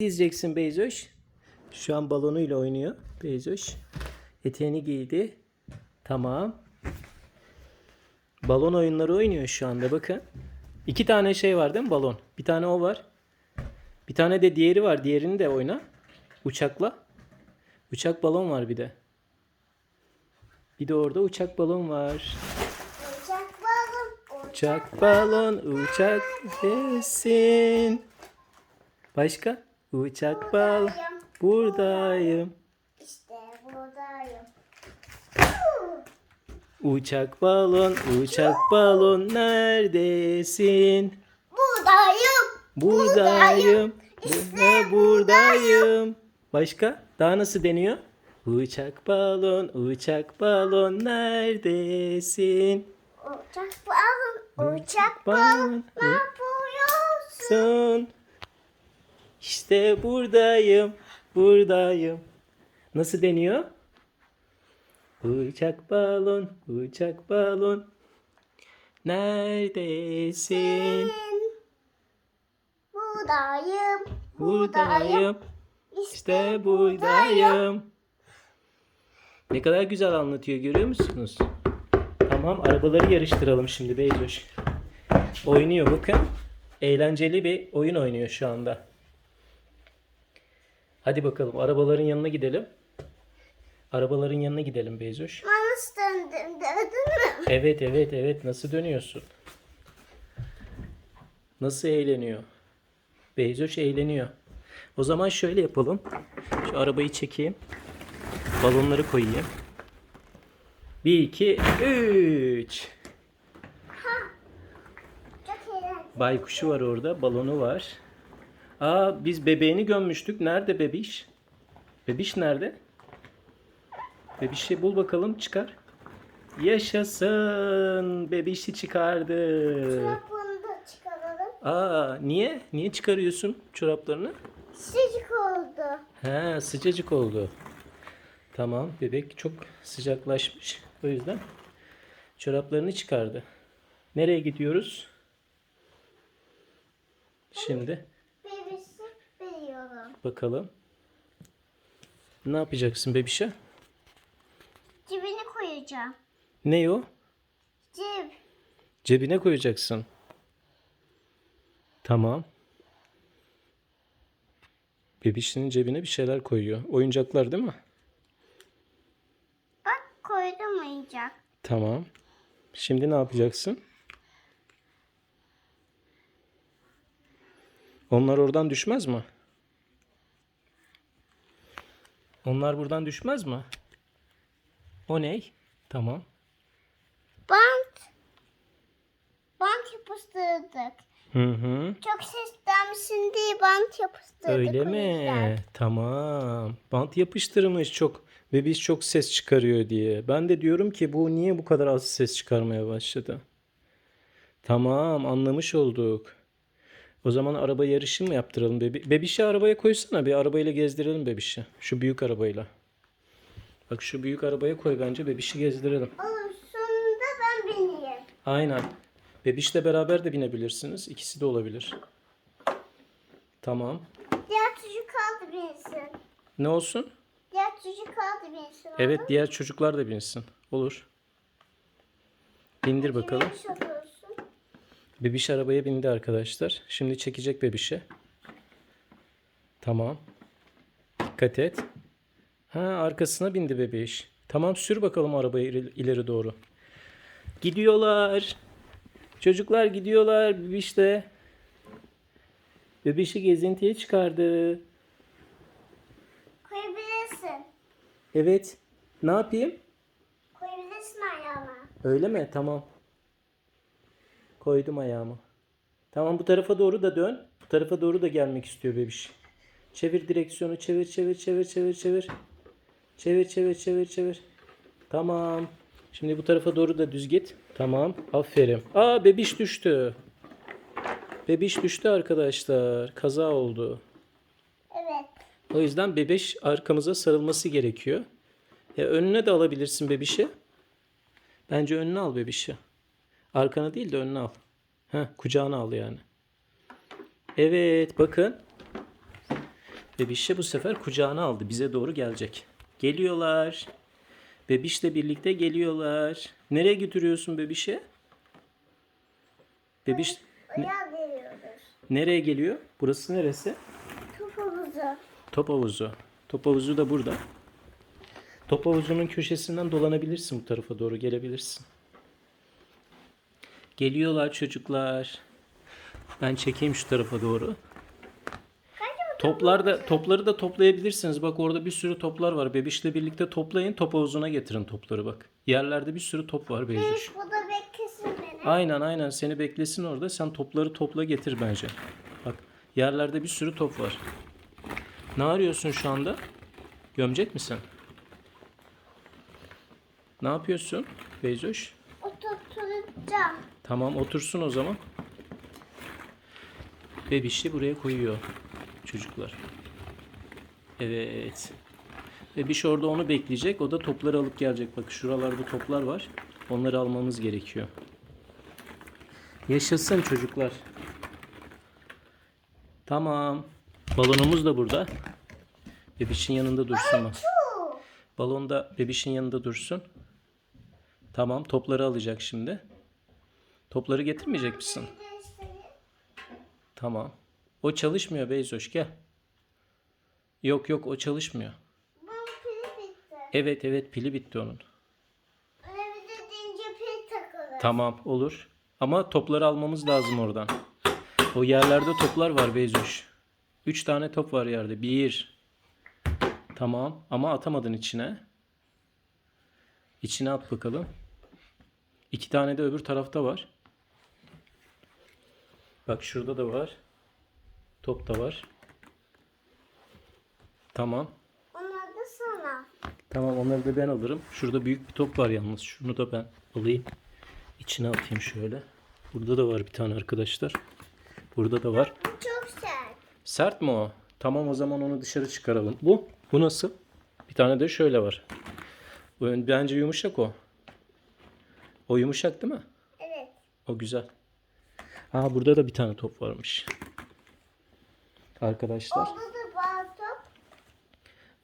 diyeceksin Beyzoş? Şu an balonuyla oynuyor Beyzoş. Eteğini giydi. Tamam. Balon oyunları oynuyor şu anda bakın. İki tane şey var değil mi balon? Bir tane o var. Bir tane de diğeri var. Diğerini de oyna. Uçakla. Uçak balon var bir de. Bir de orada uçak balon var. Uçak balon, Uçak balon uçak desin. Başka? Uçak balon buradayım. İşte buradayım. Uçak balon uçak balon neredesin? Buradayım. Buradayım. Burada buradayım. Başka? Daha nasıl deniyor? Uçak balon uçak balon neredesin? Uçak balon, uçak balon, balon. Ne yapıyorsun? İşte buradayım, buradayım. Nasıl deniyor? Uçak balon, uçak balon. Neredesin? Buradayım. Buradayım. İşte buradayım. Ne kadar güzel anlatıyor görüyor musunuz? Tamam arabaları yarıştıralım şimdi Beyzoş. Oynuyor bakın. Eğlenceli bir oyun oynuyor şu anda. Hadi bakalım arabaların yanına gidelim. Arabaların yanına gidelim Beyzoş. Ben nasıl döndüm? Döndün mü? Evet evet evet nasıl dönüyorsun? Nasıl eğleniyor? Beyzoş eğleniyor. O zaman şöyle yapalım. Şu arabayı çekeyim. Balonları koyayım. 1 2 3 Çok eğlenceli. Baykuşu var orada, balonu var. Aa biz bebeğini gömmüştük. Nerede bebiş? Bebiş nerede? Bebişi bul bakalım çıkar. Yaşasın. Bebişi çıkardı. Çorapını da çıkaralım. Aa niye? Niye çıkarıyorsun çoraplarını? Sıcak oldu. He sıcacık oldu. Tamam bebek çok sıcaklaşmış. O yüzden çoraplarını çıkardı. Nereye gidiyoruz? Şimdi. Bakalım. Ne yapacaksın bebişe? Cebine koyacağım. Ne o? Ceb. Cebine koyacaksın. Tamam. Bebişinin cebine bir şeyler koyuyor. Oyuncaklar değil mi? Bak koydum oyuncak. Tamam. Şimdi ne yapacaksın? Onlar oradan düşmez mi? Onlar buradan düşmez mi? O ne? Tamam. Bant. Bant yapıştırdık. Hı hı. Çok seslenmesin diye bant yapıştırdık. Öyle yüzden. mi? Tamam. Bant yapıştırmış çok ve biz çok ses çıkarıyor diye. Ben de diyorum ki bu niye bu kadar az ses çıkarmaya başladı? Tamam, anlamış olduk. O zaman araba yarışı mı yaptıralım? Bebi bebişi arabaya koysana. Bir arabayla gezdirelim bebişi. Şu büyük arabayla. Bak şu büyük arabaya koy bence bebişi gezdirelim. Olur sonunda ben bineyim. Aynen. Bebişle beraber de binebilirsiniz. İkisi de olabilir. Tamam. Diğer çocuk kaldı binsin. Ne olsun? Diğer çocuk kaldı binsin. Evet diğer çocuklar da binsin. Olur. Bindir bakalım. Binmiş. Bebiş arabaya bindi arkadaşlar. Şimdi çekecek bebişi. Tamam. Dikkat et. Ha arkasına bindi bebiş. Tamam sür bakalım arabayı ileri- doğru. Gidiyorlar. Çocuklar gidiyorlar bebişle. Bebişi gezintiye çıkardı. Koyabilirsin. Evet. Ne yapayım? Koyabilirsin ayağına. Öyle mi? Tamam. Koydum ayağımı. Tamam bu tarafa doğru da dön. Bu tarafa doğru da gelmek istiyor bebiş. Çevir direksiyonu. Çevir çevir çevir çevir çevir. Çevir çevir çevir çevir. Tamam. Şimdi bu tarafa doğru da düz git. Tamam. Aferin. Aa bebiş düştü. Bebiş düştü arkadaşlar. Kaza oldu. Evet. O yüzden bebiş arkamıza sarılması gerekiyor. E, önüne de alabilirsin bebişi. Bence önüne al bebişi. Arkana değil de önüne al. Heh, kucağına al yani. Evet bakın. Bebişe bu sefer kucağına aldı. Bize doğru gelecek. Geliyorlar. Bebişle birlikte geliyorlar. Nereye götürüyorsun bebişe? Bebiş veriyoruz. nereye geliyor? Burası neresi? Top havuzu. Top havuzu. Top havuzu da burada. Top havuzunun köşesinden dolanabilirsin bu tarafa doğru gelebilirsin. Geliyorlar çocuklar. Ben çekeyim şu tarafa doğru. Toplar da topları da toplayabilirsiniz. Bak orada bir sürü toplar var. Bebişle birlikte toplayın. Top havuzuna getirin topları bak. Yerlerde bir sürü top var Beyzuş. Bu da beklesin beni. Aynen aynen seni beklesin orada. Sen topları topla getir bence. Bak yerlerde bir sürü top var. Ne arıyorsun şu anda? Gömecek misin? Ne yapıyorsun Beyzoş? Oturtacağım. Tamam otursun o zaman. Bebişi buraya koyuyor çocuklar. Evet. Bebiş orada onu bekleyecek. O da topları alıp gelecek. Bak şuralarda toplar var. Onları almamız gerekiyor. Yaşasın çocuklar. Tamam. Balonumuz da burada. Bebişin yanında dursun bak. Balon da bebişin yanında dursun. Tamam topları alacak şimdi. Topları getirmeyecek misin? Tamam. O çalışmıyor Beyzoş gel. Yok yok o çalışmıyor. Evet evet pili bitti onun. Tamam olur. Ama topları almamız lazım oradan. O yerlerde toplar var Beyzoş. Üç tane top var yerde. Bir. Tamam ama atamadın içine. İçine at bakalım. İki tane de öbür tarafta var. Bak şurada da var. Top da var. Tamam. Onlar da sana. Tamam onları da ben alırım. Şurada büyük bir top var yalnız. Şunu da ben alayım. İçine atayım şöyle. Burada da var bir tane arkadaşlar. Burada da var. Bu çok sert. Sert mi o? Tamam o zaman onu dışarı çıkaralım. Bu? Bu nasıl? Bir tane de şöyle var. Bu bence yumuşak o. O yumuşak değil mi? Evet. O güzel. Aa burada da bir tane top varmış. Arkadaşlar. Orada da bazı top.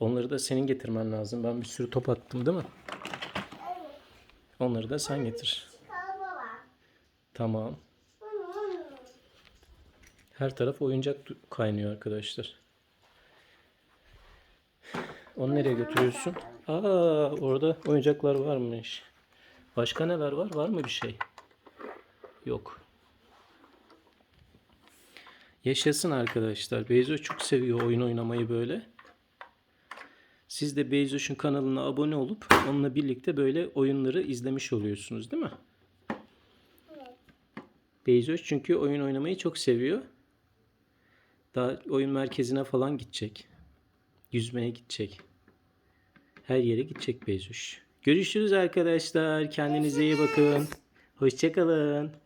Onları da senin getirmen lazım. Ben bir sürü top attım değil mi? Evet. Onları da sen getir. Var. Tamam. Her taraf oyuncak kaynıyor arkadaşlar. Onu nereye götürüyorsun? Aa, orada oyuncaklar varmış. Başka neler var? Var mı bir şey? Yok. Yaşasın arkadaşlar. Beyzo çok seviyor oyun oynamayı böyle. Siz de Beyzoş'un kanalına abone olup onunla birlikte böyle oyunları izlemiş oluyorsunuz değil mi? Beyzoş çünkü oyun oynamayı çok seviyor. Daha oyun merkezine falan gidecek. Yüzmeye gidecek. Her yere gidecek Beyzoş. Görüşürüz arkadaşlar. Kendinize iyi bakın. Hoşçakalın.